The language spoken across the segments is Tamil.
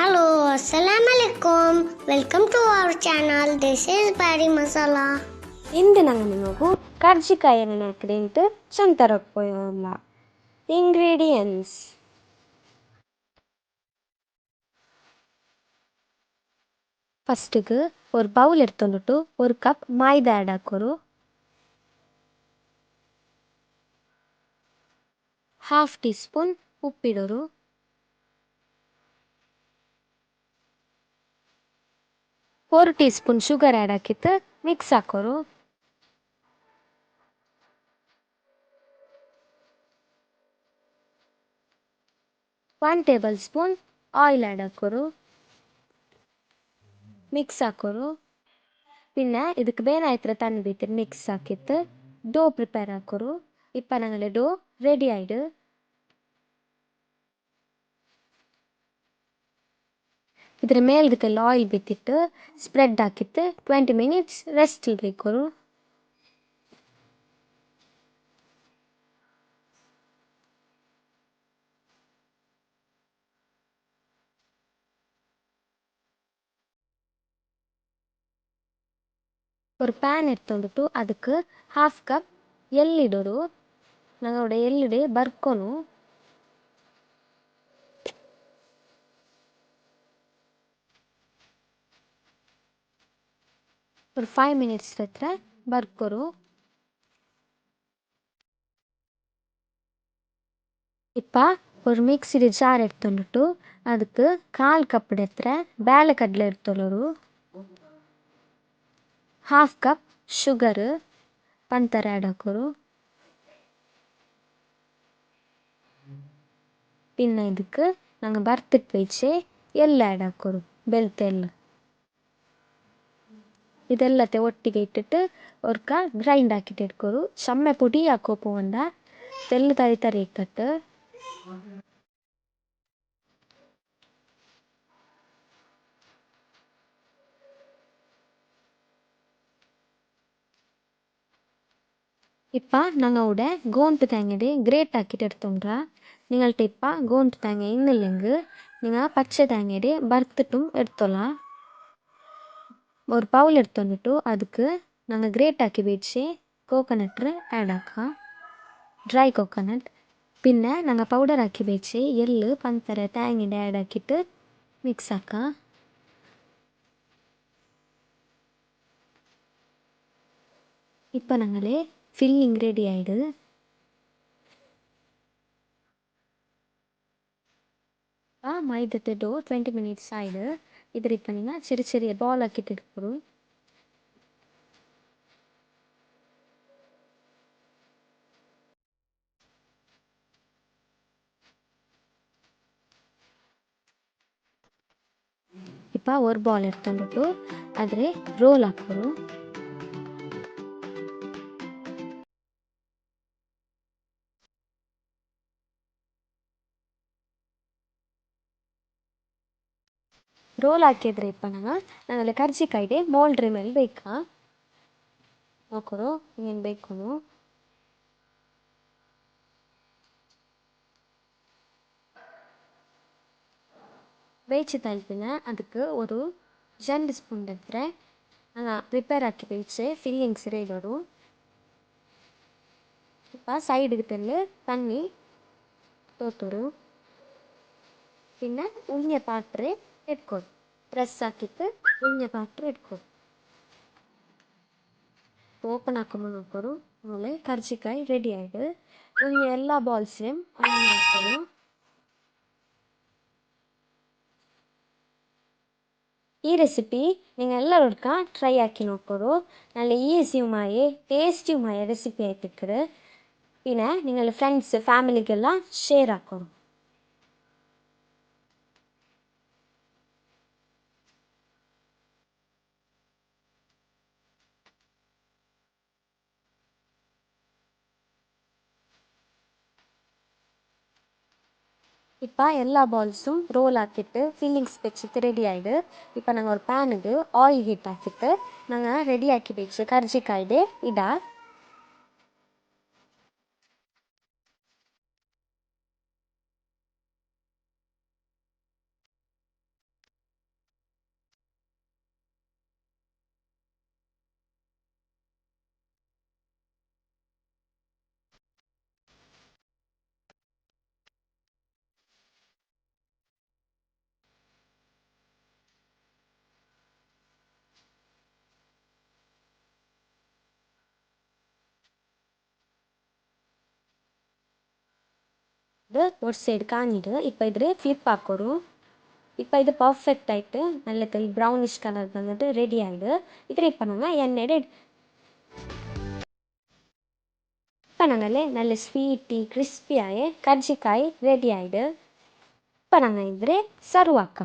Hello, Assalamualaikum. Welcome to our channel. This is Bari Masala. ಇಂದು ನಂಗೆ ನಿಮಗೂ ಕರ್ಜಿಕಾಯನ್ನು ಹಾಕಿಟ್ಟು ಚಂತರಕ್ಕೆ போயிடல ಇಂಗ್ರೀಡಿಯಂಟ್ಸ್ ಫಸ್ಟಿಗೆ ஒரு பவுல் எடுத்துட்டு ஒரு கப் மைதா ஆட் ಹಾಕೋರು ಹಾಫ್ ಟೀ ಸ್ಪೂನ್ ಉಪ್ಪಿಡೋರು ಒಂದು ಟೀ ಸ್ಪೂನ್ ಶುಗರ್ ಆ್ಯಡ್ ಹಾಕಿತ್ತು ಮಿಕ್ಸ್ ಹಾಕೋರು one tablespoon oil add ആക്കോరు ಮಿಕ್ಸ್ ಹಾಕೋರು പിന്നെ ಇದಕ್ಕೆ ಬೇನಾಯ್ತರ തന്നിട്ട് ಮಿಕ್ಸ್ ಹಾಕಿತ್ತು ഡോ പ്രിപ്പയർ ആക്കോರು ഇപ്പം ഞങ്ങളുടെ ഡോ റെഡി ആയിട് ಇದರ ಮೇಲ್ಗಡೆಲ್ಲ ಆಯಿಲ್ ಬಿದ್ದಿಟ್ಟು ಸ್ಪ್ರೆಡ್ ಹಾಕಿಟ್ಟು ಟ್ವೆಂಟಿ ಮಿನಿಟ್ಸ್ ರೆಸ್ಟ್ ಇಡ್ಬೇಕು ಅವರು ஒரு பேன் எடுத்துட்டு அதுக்கு ஹாஃப் கப் எள்ளிடணும் நாங்கள் அவட எள்ளிடு பர்க்கணும் ஒரு ஃபைவ் மினிட்ஸ் ಮಿನಿಟ್ಸ್ ಹತ್ತಿರ வரும் இப்போ ஒரு மிக்சிடு ஜார் எடுத்துட்டு அதுக்கு கால் கப் எடுத்துற. வேலை கடலை எடுத்துள்ளரு ಹಾಫ್ ಕಪ್ ಶುಗರು ಪಂತರ ಎಡಕರು பின்ன இதுக்கு நாங்கள் வறுத்துட்டு போயிச்சு எல்லாம் எடக்கொரு பெல்த் எல்லாம் ಇದೆಲ್ಲತೆ ಒಟ್ಟಿಗೆ ಇಟ್ಟಿಟ್ಟು ಒರ್ಗ ಗ್ರೈಂಡ್ ಆಕಿಟ್ ಎಡ್ಕೊರು ಸಮ್ಮೆ ಪುಡಿಯಾಕೊ ಪೋವಂಡ ತೆಲ್ಲು ತರಿ ತರಿ ಇಕ್ಕಟ್ இப்போ நாங்கள் விட கோண்டு தேங்கடி கிரேட் ஆக்கிட்டு எடுத்தோம்ரா நீங்கள்ட்ட இப்போ கோண்டு தேங்காய் இன்னில்லைங்கு நீங்கள் பச்சை தேங்கடி பருத்துட்டும் எடுத்துடலாம் ಒಂದು ಬೌಲ್ ಎಡ್ತೊಂದುಟು ಅದ್ಕ್ ನಂಗ ಗ್ರೇಟ್ ಆಕಿ ಬೀಡ್ಸಿ ಕೋಕೋನಟ್ ಆ್ಯಡ್ ಆಕ ಡ್ರೈ ಕೋಕೋನಟ್ പിന്നെ ഞങ്ങൾ പൗഡർ ആക്കി വെച്ച് എള്ള് പഞ്ചസാര തേങ്ങയുടെ ആഡ് ആക്കിയിട്ട് മിക്സ് ആക്കുക ഇപ്പം ഞങ്ങൾ ഫില്ലിങ് റെഡി ആയിട് ആ മൈദത്തെ ഡോ ട്വൻറ്റി മിനിറ്റ്സ് ആയിട് ഇതിൽ ഇപ്പം നിങ്ങൾ ചെറിയ ചെറിയ ബോൾ ആക്കിയിട്ട് എടുക്കണം ಇಪ್ಪ ஒரு ಬಾಲ್ ಎಡ್ತಂದ್ಬಿಟ್ಟು ಆದರೆ ರೋಲ್ ಹಾಕೋರು ರೋಲ್ ಹಾಕಿದ್ರೆ ಇಪ್ಪಣಗ ನಾನಲ್ಲಿ ಕರ್ಜಿಕಾಯ್ಡೆ ಮೋಲ್ಡ್ರಿ ಮೇಲೆ ಬೇಕಾ ನೋಕರು ಏನು ಬೇಕು ಬೇಯಿಸಿ ತಲ್ಪಿನ ಅದಕ್ಕೆ ಒಂದು ಜಂಡ್ ಸ್ಪೂನ್ ಇದ್ರೆ ರಿಪೇರ್ ಹಾಕಿ ಬೇಯಿಸಿ ಫಿಲ್ಲಿಂಗ್ಸ್ ಇರೋದು இப்போ சைடு கிட்டேருந்து தண்ணி தோத்துடும் பின்ன உளிஞ்ச பாட்டு ಇಟ್ಕೊಡು ಪ್ರೆಸ್ ಹಾಕಿತ್ತು ಉಳ್ಳ ಪಾತ್ರೆ ಇಟ್ಕೊಡು ಓಪನ್ ಹಾಕೊಂಡು ನೋಡ್ಕೊಡು ಆಮೇಲೆ ಕರ್ಜಿಕಾಯಿ ರೆಡಿ ಆಯಿತು ಉಳ್ಳ ಎಲ್ಲ ಬಾಲ್ಸೇಮ್ ಹಾಕೋದು ഈ റെസിപ്പി നിങ്ങൾ എല്ലാവർക്കും ട്രൈ ആക്കി നോക്കൂ നല്ല ഈസിയുമായ ടേസ്റ്റിയുമായ റെസിപ്പി ആയിട്ടിക്കത് പിന്നെ നിങ്ങൾ ഫ്രണ്ട്സ് ഫാമിലിക്കെല്ലാം ഷെയർ ആക്കണം இப்போ எல்லா பால்ஸும் ரோல் ஆக்கிட்டு ஃபீலிங்ஸ் வச்சுட்டு ரெடி ஆகிடு இப்போ நாங்கள் ஒரு பேனுக்கு ஆயில் ஹீட் ஆக்கிட்டு நாங்கள் ரெடி ஆக்கி வச்சு கரிஜிக்காய்டு இடா ದೊಡ್ಡ ಕಾಂಡಿಡ್ ಇಪ್ಪ ಎದುರು ಫ್ಲಿಪ್ ಆಕೊಡು ಇಪ್ಪ ಇದು ಪರ್ಫೆಕ್ಟ್ ಆಯಿಟ್ ನಲ್ಲೆತ ಈ ಬ್ರೌನಿಷ್ ಕಲರ್ ಬಂದಿട്ട് ರೆಡಿ ಆಯಿಡ್ ಇತ್ತೆ ಇಪ್ಪ ನಮ ಎಣ್ಣೆಡ್ ಇಡ್ ಇಪ್ಪ ನನಲೆ ನಲ್ಲೆ ಸ್ವೀಟಿ ಕ್ರಿಸ್ಪಿ ಆಯೆ ಕರ್ಜಿಕಾಯಿ ರೆಡಿ ಆಯಿಡ್ ಇಪ್ಪ ನನ್ನ ಇದ್ರೆ ಸರ್ವ್ ಆಕ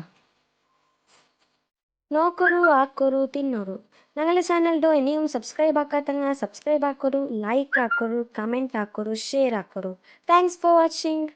ನೋಕರು ಹಾಕೋರು ತಿನ್ನೋರು ನಾವೆಲ್ಲ ಚಾನಲ್ದು ನೀವು ಸಬ್ಸ್ಕ್ರೈಬ್ ಹಾಕತ್ತಂಗ ಸಬ್ಸ್ಕ್ರೈಬ್ ಹಾಕೋರು ಲೈಕ್ ಹಾಕೋರು ಕಮೆಂಟ್ ಹಾಕೋರು ಶೇರ್ ಹಾಕೋರು ಥ್ಯಾಂಕ್ಸ್ ಫಾರ್ ವಾಚಿಂಗ್